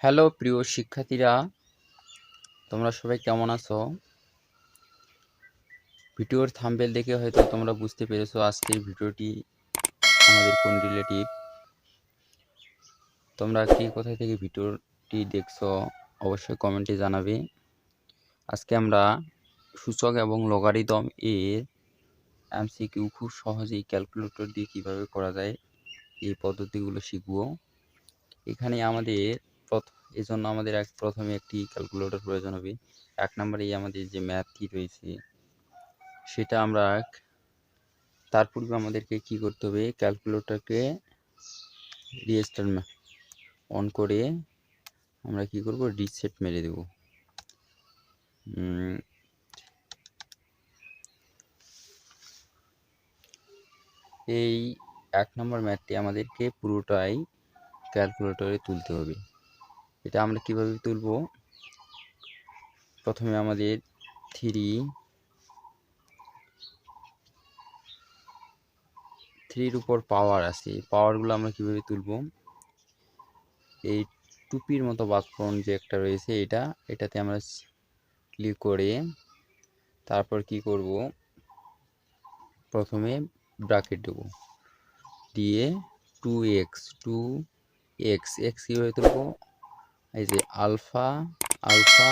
Hello প্রিয় শিক্ষার্থীরা, তোমরা সবাই কেমন আছো? ভিডিওর থাম্বেল দেখে হয়তো তোমরা বুঝতে পেরেছ আজকের ভিডিওটি আমাদের কোন রিলেটিভ তোমরা কি কোথায় থেকে ভিডিওটি দেখছ অবশ্যই কমেন্টে জানাবে। আজকে আমরা সূচক এবং লগারিদম এর এমসিকিউ খুব সহজেই ক্যালকুলেটর দিয়ে কীভাবে করা যায় এই পদ্ধতিগুলো শিখব। এখানে আমাদের এই জন্য আমাদের এক, প্রথমে একটি ক্যালকুলেটর প্রয়োজন হবে। এক নম্বরে আমাদের যে ম্যাথটি রয়েছে, সেটা আমরা তার পূর্বে আমাদেরকে কি করতে হবে? ক্যালকুলেটরকে রিস্টার অন করে আমরা কি করব? রিসেট মেরে দেব। এই এক নম্বর ম্যাথটি আমাদেরকে পুরোটাই ক্যালকুলেটরে তুলতে হবে। এটা আমরা কীভাবে তুলব? প্রথমে আমাদের থ্রি থ্রির উপর পাওয়ার আছে। পাওয়ারগুলো আমরা কীভাবে তুলব? এই টুপির মতো বাথফোন যে একটা রয়েছে এটা, এটাতে আমরা ক্লিক করে তারপর কি করব? প্রথমে ব্রাকেট দেব। দিয়ে two x two x x কীভাবে তুলব? এই যে আলফা আলফা,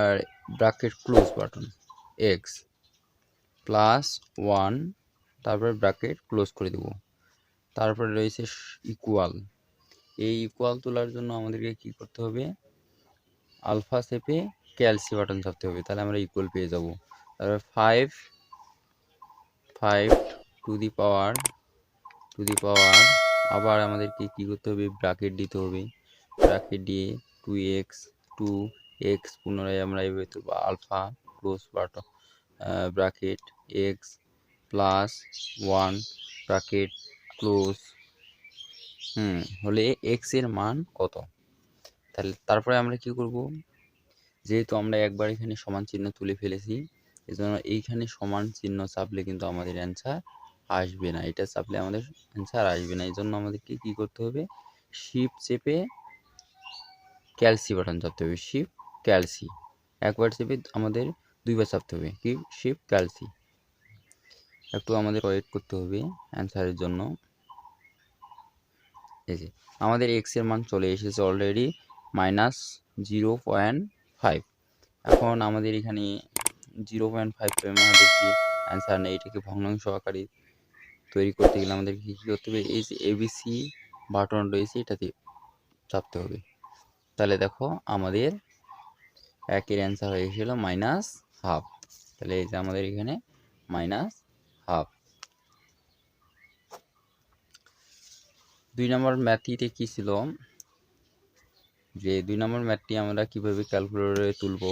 আর bracket close button, x, plus one, তারপরে ব্রাকেট ক্লোজ করে দেব। তারপরে রয়েছে ইকুয়াল। এই ইকুয়াল তোলার জন্য আমাদেরকে কি করতে হবে? আলফা সেপে ক্যালসি বাটন চাপতে হবে, তাহলে আমরা ইকুয়াল পেয়ে যাব। তারপরে five five to the power to the power আবার আমাদেরকে কী করতে হবে? ব্রাকেট দিতে হবে। ব্রাকেট দিয়ে টু এক্স টু এক্স পুনরায় আমরা এভাবে তুলব alpha close button bracket x plus one bracket close হুম, হলে এক্সের মান কত? তাহলে তারপরে আমরা কি করব? যেহেতু আমরা একবার এখানে সমান চিহ্ন তুলে ফেলেছি, এজন্য এইখানে সমান চিহ্ন চাপলে কিন্তু আমাদের অ্যান্সার আসবে না, এটা চাপলে আমাদের অ্যান্সার আসবে না। এই জন্য আমাদেরকে কী করতে হবে? শিপ চেপে ক্যালসি বাটন চাপতে হবে শিপ ক্যালসি একবার চেপে আমাদের দুইবার চাপতে হবে, কি? শিপ ক্যালসি একটু আমাদের ওয়েট করতে হবে অ্যান্সারের জন্য। এই যে, আমাদের এক্সের মান চলে এসেছে already minus zero point five এখন আমাদের এখানে জিরো পয়েন্ট ফাইভ আমাদের কি অ্যান্সার নেই? এটাকে ভগ্নাংশ আকারে তৈরি করতে গেলে আমাদেরকে কী করতে হবে? এই যে এবিসি বাটন রয়েছে, এটাতে চাপতে হবে। তাহলে দেখো আমাদের একের অ্যান্সার হয়ে গেছিল মাইনাস হাফ তাহলে এই যে আমাদের এখানে মাইনাস হাফ দুই নম্বর ম্যাথটিতে কী ছিল? যে দুই নম্বর ম্যাথটি আমরা কীভাবে ক্যালকুলেটরে তুলব,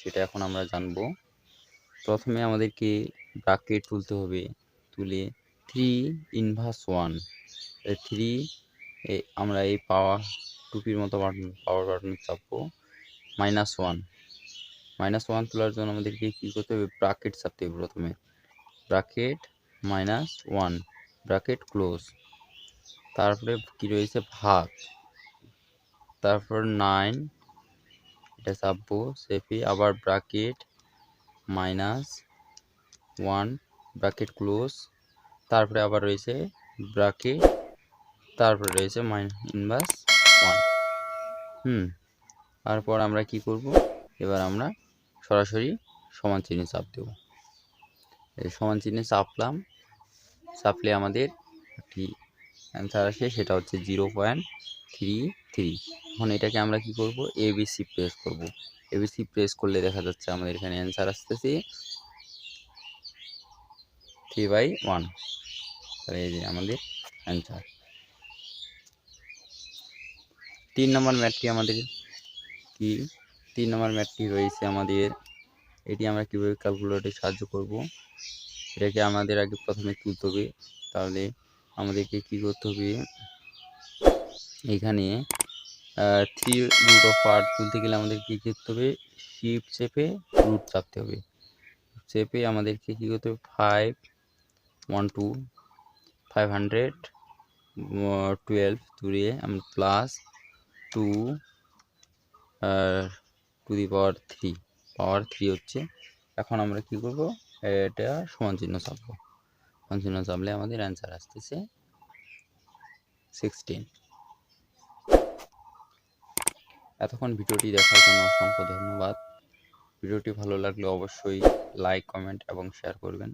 সেটা এখন আমরা জানব। প্রথমে আমাদেরকে ব্রাকেট তুলতে হবে। তুলে থ্রি ইনভার্স ওয়ান থ্রি আমরা এই পাওয়ার টুপির মতো বাটন পাওয়ার বাটন চাপবো মাইনাস ওয়ান মাইনাস ওয়ান তোলার জন্য আমাদেরকে কী করতে হবে? ব্রাকেট চাপতে হবে প্রথমে। Bracket minus one bracket close তারপরে কী রয়েছে? ভাগ। তারপর নাইন এটা চাপবো সেপি আবার bracket minus one bracket close তারপরে আবার রয়েছে ব্রাকেট তারপরে রয়েছে মাইন ইনভার্স ওয়ান। হুম, তারপর আমরা কি করব? এবার আমরা সরাসরি সমান চিহ্নে চাপ দেব। এই সমান চিহ্নে চাপলাম, চাপলে আমাদের একটি অ্যান্সার আসে? সেটা হচ্ছে জিরো পয়েন্ট থ্রি থ্রি। এখন এটাকে আমরা কি করব? এবিসি প্রেস করব। এবিসি প্রেস করলে দেখা যাচ্ছে আমাদের এখানে অ্যান্সার আসতেছে থ্রি বাই ওয়ান তাহলে এই যে আমাদের অ্যান্সার তিন নম্বর ম্যাটটি আমাদের কি? তিন নম্বর ম্যাটটি রয়েছে আমাদের, এটি আমরা কীভাবে ক্যালকুলেটরে সাহায্য করব? এটাকে আমাদের আগে প্রথমে তুলতে হবে, তাহলে আমাদেরকে কি করতে হবে? এখানে থ্রি রুট অফ পার্ট তুলতে গেলে আমাদেরকে কী করতে হবে? শিপ চেপে রুট চাপতে হবে। চেপে আমাদেরকে কী করতে হবে? Five one two five hundred twelve তুলিয়ে আমরা plus two to the power three power three হচ্ছে, এখন আমরা কি করব? এটা সমান চিহ্ন চাপবো। সমান চিহ্ন চাপলে আমাদের অ্যান্সার আসতেছে সিক্সটিন এতক্ষণ ভিডিওটি দেখার জন্য অসংখ্য ধন্যবাদ। ভিডিওটি ভালো লাগলে অবশ্যই লাইক কমেন্ট এবং শেয়ার করবেন।